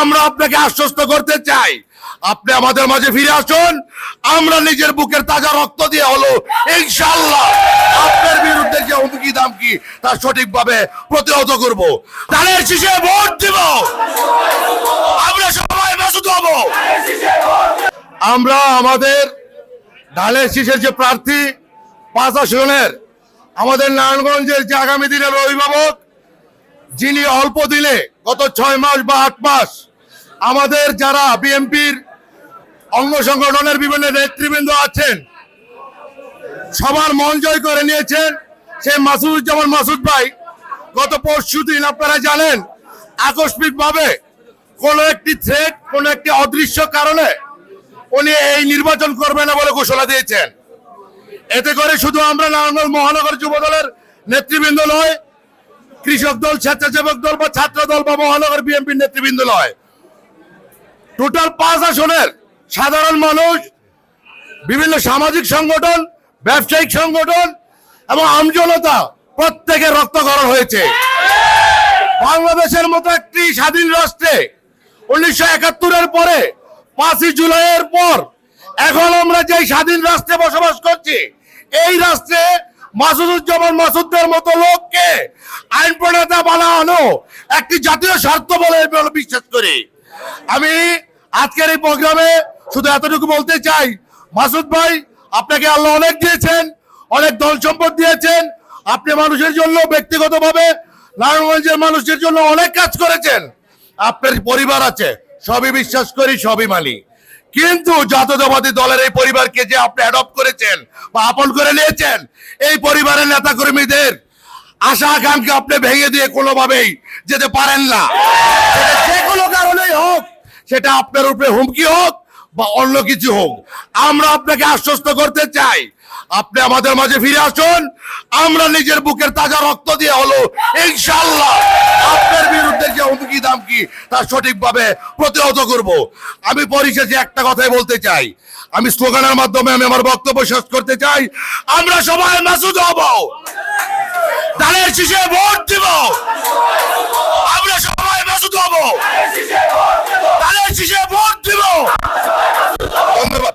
আমরা আপনাকে আশ্বস্ত করতে চাই। আপনি আমাদের মাঝে ফিরে আসুন। আমরা নিজের বুকের তাজা রক্ত দিয়ে হলো ইনশাল্লাহ আপনার বিরুদ্ধে যে হুমকি দামকি, তা সঠিকভাবে প্রতিহত করব। তাদের শীষে ভোট দিব। আমরা সবাই মেসুদ হব। আমরা আমাদের ঢালের শীষের যে প্রার্থী, পাঁচ আসনের, আমাদের নারায়ণগঞ্জের যে আগামী দিনের অভিভাবক, যিনি অল্প দিনে গত ছয় মাস বা আট মাস আমাদের যারা বিএনপির অঙ্গ সংগঠনের বিভিন্ন নেতৃবৃন্দ আছেন, সবার মন জয় করে নিয়েছেন সে মাসুদুজ্জামান মাসুদ ভাই। গত পরশু দিন আপনারা জানেন, আকস্মিকভাবে কোন একটি থ্রেট কোন একটি অদৃশ্য কারণে উনি এই নির্বাচন করবে না বলে ঘোষণা দিয়েছেন। এতে করে শুধু আমরা নারায়ণগঞ্জ মহানগর যুব দলের নেতৃবৃন্দ নয়, কৃষক দল, স্বেচ্ছাসেবক দল বা ছাত্র দল বা মহানগর বিএনপির নেতৃবৃন্দ নয়। টোটাল পাঁচ আসনের সাধারণ মানুষ, বিভিন্ন সামাজিক সংগঠন, ব্যবসায়িক সংগঠন এবং আমজনতা প্রত্যেকের রক্তকরণ হয়েছে। বাংলাদেশের মতো একটি স্বাধীন রাষ্ট্রে উনিশশো একাত্তরের পরে, পাঁচই জুলাইয়ের পর, এখন আমরা যে স্বাধীন রাষ্ট্রে বসবাস করছি, এই রাষ্ট্রে মাসুদুজ্জামান মাসুদদের মতো লোককে আইন প্রণেতা বানানো একটি জাতীয় স্বার্থ বলে বিশ্বাস করি। আমি আজকের এই প্রোগ্রামে শুধু এতটুকু বলতে চাই, মাসুদ ভাই, আপনাকে আল্লাহ অনেক দিয়েছেন, অনেক ধন সম্পদ দিয়েছেন, আপনি মানুষের জন্য ব্যক্তিগতভাবে নারায়ণগঞ্জের মানুষের জন্য অনেক কাজ করেছেন। আপনার পরিবার আছে, সবই বিশ্বাস করি, সবই মানি। কিন্তু জাতীয়তাবাদী দলের এই পরিবারকে যে আপনি অ্যাডপ্ট করেছেন বা আপন করে নিয়েছেন, এই পরিবারের নেতা কর্মীদের আশা আকাঙ্ক্ষা আপনি ভেঙে দিয়ে কোনোভাবেই যেতে পারেন না। কোনো কারণেই হোক, সেটা আপনার উপরে হুমকি হোক বা অন্য কিছু হোক, আমরা আপনাকে আশ্বস্ত করতে চাই। আপনি আমাদের মাঝে ফিরে আসুন, আমরা নিজের বুকের তাজা রক্ত দিয়ে হলো ইনশাল্লাহ আপনার বিরুদ্ধে যে হুমকি দামকি, তা সঠিকভাবে প্রতিহত করব। আমি পরিশেষে একটা কথাই বলতে চাই। আমি স্লোগানের মাধ্যমে আমি আমার বক্তব্য শেষ করতে চাই। আমরা সবাই মাসুদ হব। তাদের শীষে ভোট দিব। আমরা সবাই